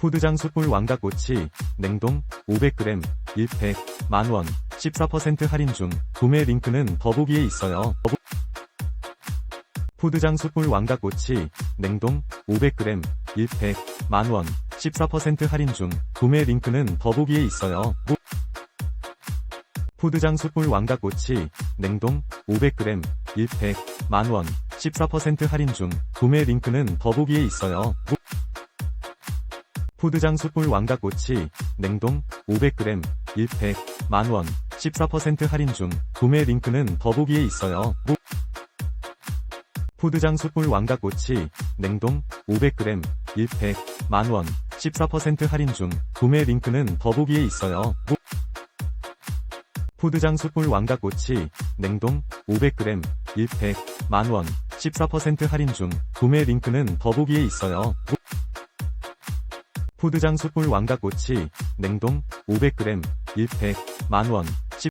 푸드장 숯불 왕가꼬치 냉동 500g 1팩 만원 14% 할인 중 구매 링크는 더보기에 있어요. 푸드장 숯불 왕가꼬치 냉동 500g 1팩 만원 14% 할인 중 구매 링크는 더보기에 있어요. 푸- 푸드장 숯불 왕가꼬치 냉동 500g 1팩 만원 14% 할인 중 구매 링크는 더보기에 있어요. 푸- 푸드장 숯불 왕가꼬치 냉동 500g 1팩 만원 14% 할인 중 구매 링크는 더보기에 있어요. 푸- 푸드장 숯불 왕가꼬치 냉동 500g 1팩 만원 14% 할인 중 구매 링크는 더보기에 있어요. 푸- 푸드장 숯불 왕가꼬치 냉동 500g 1팩 만원 14% 할인 중 구매 링크는 더보기에 있어요. 푸- 푸드장 숯불 왕가꼬치 냉동 500g 1팩 만원